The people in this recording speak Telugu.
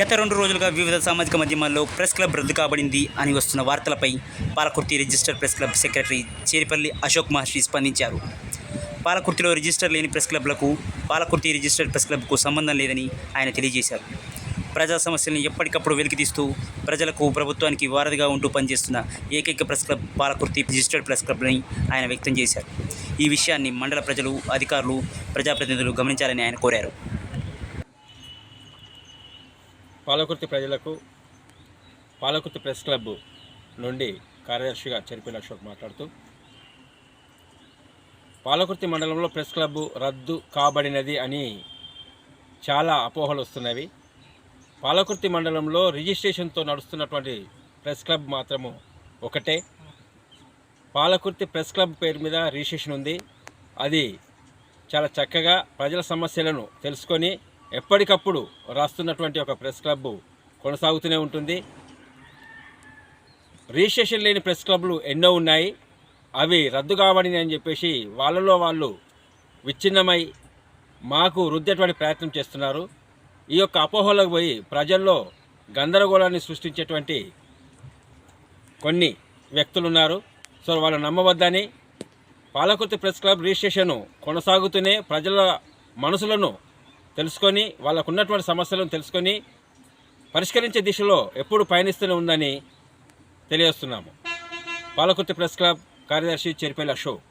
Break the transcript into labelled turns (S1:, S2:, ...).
S1: గత రెండు రోజులుగా వివిధ సామాజిక మాధ్యమాల్లో ప్రెస్ క్లబ్ రద్దు కాబడింది అని వస్తున్న వార్తలపై Palakurthi register press club secretary Cheripalli Ashok Maharshi స్పందించారు. పాలకుర్తిలో రిజిస్టర్ లేని ప్రెస్ క్లబ్లకు పాలకుర్తి రిజిస్టర్ ప్రెస్ క్లబ్కు సంబంధం లేదని ఆయన తెలియజేశారు. ప్రజా సమస్యలను ఎప్పటికప్పుడు వెలికితీస్తూ ప్రజలకు ప్రభుత్వానికి వారధిగా ఉంటూ పనిచేస్తున్న ఏకైక press club Palakurthi registered press క్లబ్ని ఆయన వ్యక్తం చేశారు. ఈ విషయాన్ని మండల ప్రజలు అధికారులు ప్రజాప్రతినిధులు గమనించాలని ఆయన కోరారు.
S2: పాలకుర్తి ప్రజలకు పాలకుర్తి ప్రెస్ క్లబ్ నుండి కార్యదర్శిగా చెరిపిన అశోక్ మాట్లాడుతూ పాలకుర్తి మండలంలో ప్రెస్ క్లబ్ రద్దు కాబడినది అని చాలా అపోహలు వస్తున్నవి. పాలకుర్తి మండలంలో రిజిస్ట్రేషన్తో నడుస్తున్నటువంటి ప్రెస్ క్లబ్ మాత్రము ఒకటే. పాలకుర్తి ప్రెస్ క్లబ్ పేరు మీద రిజిస్ట్రేషన్ ఉంది. అది చాలా చక్కగా ప్రజల సమస్యలను తెలుసుకొని ఎప్పటికప్పుడు రాస్తున్నటువంటి ఒక ప్రెస్ క్లబ్ కొనసాగుతూనే ఉంటుంది. రిజిస్ట్రేషన్ లేని ప్రెస్ క్లబ్లు ఎన్నో ఉన్నాయి. అవి రద్దు కావని అని చెప్పేసి వాళ్ళలో వాళ్ళు విచ్ఛిన్నమై మాకు రుద్దేటువంటి ప్రయత్నం చేస్తున్నారు. ఈ యొక్క అపోహలకు పోయి ప్రజల్లో గందరగోళాన్ని సృష్టించేటువంటి కొన్ని వ్యక్తులు ఉన్నారు సో వాళ్ళు నమ్మవద్దని పాలకుర్తి ప్రెస్ క్లబ్ రిజిస్ట్రేషన్ కొనసాగుతూనే ప్రజల మనసులను తెలుసుకొని వాళ్ళకు ఉన్నటువంటి సమస్యలను తెలుసుకొని పరిష్కరించే దిశలో ఎప్పుడు పయనిస్తూనే ఉందని తెలియజేస్తున్నాము. పాలకుర్తి ప్రెస్ క్లబ్ కార్యదర్శి చెరిపల్లి అశోక్.